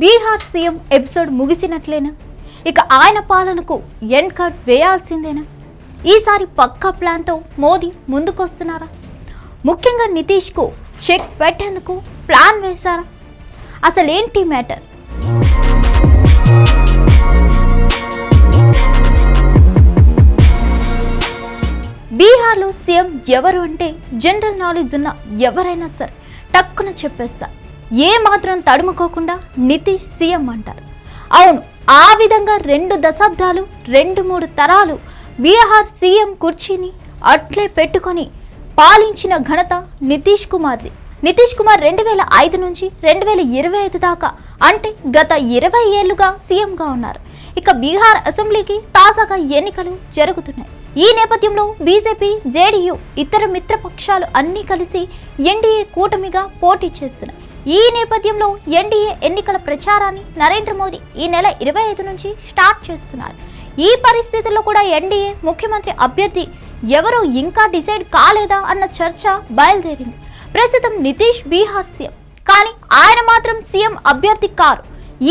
Bihar CM episode ముగిసినట్లేనా? ఇక ఆయన పాలనకు ఎన్ కట్ వేయాల్సిందేనా? ఈసారి పక్కా ప్లాన్తో మోదీ ముందుకొస్తున్నారా? ముఖ్యంగా నితీష్కు చెక్ పెట్టేందుకు ప్లాన్ వేశారా? అసలేంటి మ్యాటర్? బీహార్లో సీఎం ఎవరు అంటే జనరల్ నాలెడ్జ్ ఉన్న ఎవరైనా సరే టక్కున చెప్పేస్తారు ఏ మాత్రం తడుముకోకుండా నితీష్ సీఎం అంటారు. అవును ఆ విధంగా రెండు దశాబ్దాలు రెండు మూడు తరాలు బీహార్ సీఎం కుర్చీని అట్లే పెట్టుకొని పాలించిన ఘనత నితీష్ కుమార్ది. నితీష్ కుమార్ రెండు వేల ఐదు నుంచి రెండు వేల ఇరవై ఐదు దాకా అంటే గత ఇరవై ఏళ్ళుగా సీఎంగా ఉన్నారు. ఇక బీహార్ అసెంబ్లీకి తాజాగా ఎన్నికలు జరుగుతున్నాయి. ఈ నేపథ్యంలో బీజేపీ జేడీయూ ఇతర మిత్రపక్షాలు అన్నీ కలిసి ఎన్డీఏ కూటమిగా పోటీ చేస్తున్నాయి. ఈ నేపథ్యంలో ఎన్డీఏ ఎన్నికల ప్రచారాన్ని నరేంద్ర మోదీ ఈ నెల ఇరవై ఐదు నుంచి స్టార్ట్ చేస్తున్నారు. ఈ పరిస్థితుల్లో కూడా ఎన్డీఏ ముఖ్యమంత్రి అభ్యర్థి ఎవరు ఇంకా డిసైడ్ కాలేదా అన్న చర్చ బయలుదేరింది. ప్రస్తుతం నితీష్ బీహార్ సీఎం. కానీ ఆయన మాత్రం సీఎం అభ్యర్థి కారు.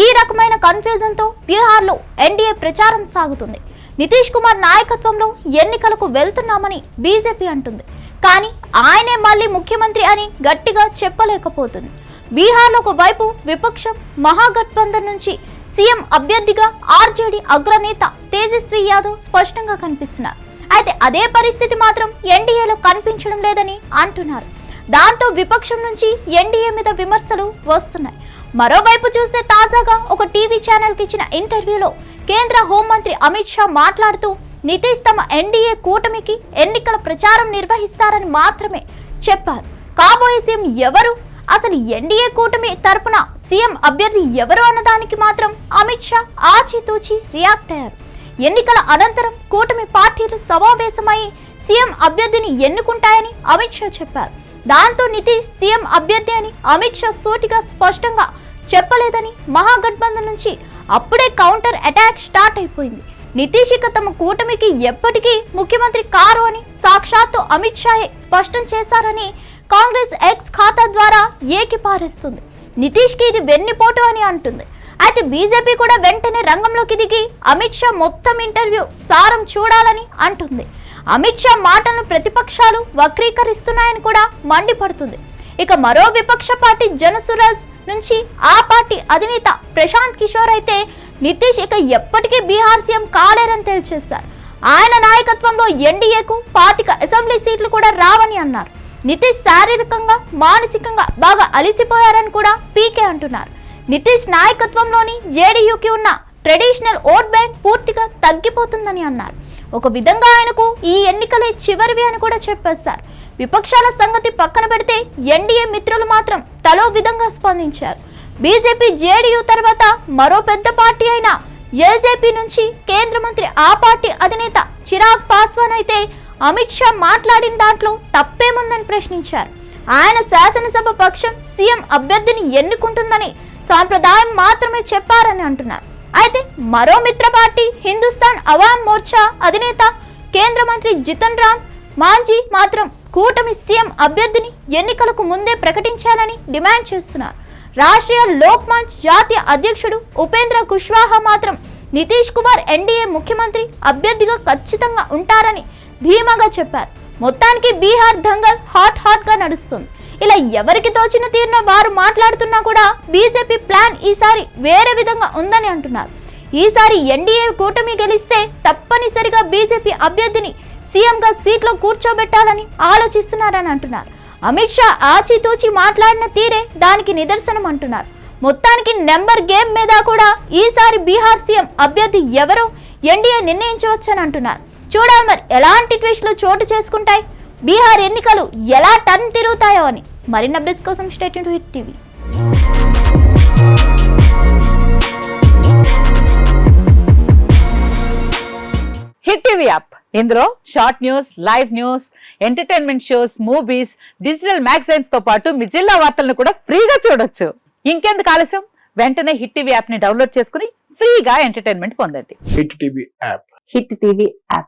ఈ రకమైన కన్ఫ్యూజన్తో బీహార్లో ఎన్డీఏ ప్రచారం సాగుతుంది. నితీష్ కుమార్ నాయకత్వంలో ఎన్నికలకు వెళ్తున్నామని బీజేపీ అంటుంది. కానీ ఆయనే మళ్ళీ ముఖ్యమంత్రి అని గట్టిగా చెప్పలేకపోతుంది. బీహార్లో ఒకవైపు విపక్షం మహాగఠబంధన్ నుంచి సీఎం అభ్యర్థిగా ఆర్జేడీ అగ్రనేత తేజస్వి యాదవ్ స్పష్టంగా కనిపిస్తున్నారు. అయితే అదే పరిస్థితి మాత్రం ఎన్డీఏలో కనిపించడం లేదని అంటున్నారు. దాంతో విపక్షం నుంచి ఎన్డీఏ మీద విమర్శలు వస్తున్నాయి. మరోవైపు చూస్తే తాజాగా ఒక టీవీ ఛానల్కి ఇచ్చిన ఇంటర్వ్యూలో కేంద్ర హోంమంత్రి అమిత్ షా మాట్లాడుతూ నితీష్ తమ ఎన్డీఏ కూటమికి ఎన్నికల ప్రచారం నిర్వహిస్తారని మాత్రమే చెప్పారు. కాబోయే సీఎం ఎవరు? అసలు ఎన్డీఏ కూటమి తరపున సీఎం అభ్యర్థి ఎవరు అన్నదానికి మాత్రం అమిత్ షా ఆచితూచి రియాక్ట్ అయ్యారు. ఎన్నికల అనంతరం కూటమి పార్టీలు సమావేశమై సీఎం అభ్యర్థిని ఎన్నుకుంటాయని అమిత్ షా చెప్పారు. దాంతో నితీష్ సీఎం అభ్యర్థి అని అమిత్ షా సూటిగా స్పష్టంగా చెప్పలేదని మహాగఠబంధన్ నుంచి అప్పుడే కౌంటర్ అటాక్ స్టార్ట్ అయిపోయింది. నితీష్ ఇక తమ కూటమికి ఎప్పటికీ ముఖ్యమంత్రి కారు అని సాక్షాత్తు అమిత్ షాయే స్పష్టం చేశారని కాంగ్రెస్ ఎక్స్ ఖాతా ద్వారా ఏకిపారేస్తుంది నితీష్కి ఇది వెన్నుపోటు అని అంటుంది. అయితే బీజేపీ కూడా వెంటనే రంగంలోకి దిగి అమిత్ షా మొత్తం ఇంటర్వ్యూ సారం చూడాలని అంటుంది. అమిత్ షా మాటలను ప్రతిపక్షాలు వక్రీకరిస్తున్నాయని కూడా మండిపడుతుంది. ఇక మరో విపక్ష పార్టీ జనసురాజ్ నుంచి ఆ పార్టీ అధినేత ప్రశాంత్ కిషోర్ అయితే నితీష్ ఇక ఎప్పటికీ బీహార్ సీఎం కాలేరని తేల్చేశారు. ఆయన నాయకత్వంలో ఎన్డీఏకు పాతిక అసెంబ్లీ సీట్లు కూడా రావని అన్నారు. నితీష్ శారీరకంగా మానసికంగా బాగా అలిసిపోయారని కూడా పీకే అంటున్నారు. నితీష్ నాయకత్వంలోని జేడీయూకి ఉన్న ట్రెడిషనల్ ఓట్ బ్యాంక్ పూర్తిగా తగ్గిపోతుందని అన్నారు. ఒక విధంగా ఆయనకు ఈ ఎన్నికలే చివరివి అని కూడా చెప్పేశారు. విపక్షాల సంగతి పక్కన పెడితే ఎన్డీఏ మిత్రులు మాత్రం తలో విధంగా స్పందించారు. బీజేపీ జేడీయూ తర్వాత మరో పెద్ద పార్టీ అయిన ఎల్జేపీ నుంచి కేంద్ర మంత్రి ఆ పార్టీ అధినేత చిరాగ్ పాస్వాన్ అయితే అమిత్ షా మాట్లాడిన దాంట్లో తప్పేముందని ప్రశ్నించారు. ఆయన శాసనసభ పక్షం సీఎం అభ్యర్థిని ఎన్నుకుంటుందని సాంప్రదాయం మాత్రమే చెప్పారని అంటున్నారు. అయితే మరో మిత్ర పార్టీ హిందుస్థాన్ అవామ్ మోర్చా అధినేత కేంద్ర మంత్రి జితన్ రామ్ మాంజీ మాత్రం కూటమి సీఎం అభ్యర్థిని ఎన్నికలకు ముందే ప్రకటించాలని డిమాండ్ చేస్తున్నారు. రాష్ట్రీయ లోక్ మంచ్ జాతీయ అధ్యక్షుడు ఉపేంద్ర కుష్వాహా మాత్రం నితీష్ కుమార్ ఎన్డీఏ ముఖ్యమంత్రి అభ్యర్థిగా ఖచ్చితంగా ఉంటారని ధీమాగా చెప్పారు. మొత్తానికి బీహార్ దంగల్ హాట్ హాట్గా నడుస్తుంది. ఇలా ఎవరికి తోచిన తీరున వారు మాట్లాడుతున్నా కూడా బీజేపీ ప్లాన్ ఈసారి వేరే విధంగా ఉందని అంటున్నారు. ఈసారి ఎన్డీఏ కూటమి గెలిస్తే తప్పనిసరిగా బీజేపీ అభ్యర్థిని సీఎంగా సీట్లో కూర్చోబెట్టాలని ఆలోచిస్తున్నారని అంటున్నారు. అమిత్ షా ఆచితూచి మాట్లాడిన తీరే దానికి నిదర్శనం అంటున్నారు. మొత్తానికి నెంబర్ గేమ్ మీద కూడా ఈసారి బీహార్ సీఎం అభ్యర్థి ఎవరో ఎన్డీఏ నిర్ణయించవచ్చని అంటున్నారు. చూడాలి మరి ఎలాంటి ట్విస్టులు చోటు చేసుకుంటాయి? బీహార్ ఎన్నికలు ఎలా టర్న్ తిరుగుతాయో అని మరిన్ని అప్డేట్స్ కోసం state to Hit TV Hit TV app ఇందులో short news live news entertainment shows movies digital మ్యాగజైన్స్తో పాటు మీ జిల్లా వార్తలను కూడా ఫ్రీగా చూడొచ్చు. ఇంకెందుకు ఆలస్యం? వెంటనే హిట్ టీవీ యాప్ని డౌన్లోడ్ చేసుకుని ఫ్రీగా ఎంటర్టైన్మెంట్ పొందండి. Hit TV app Hit TV app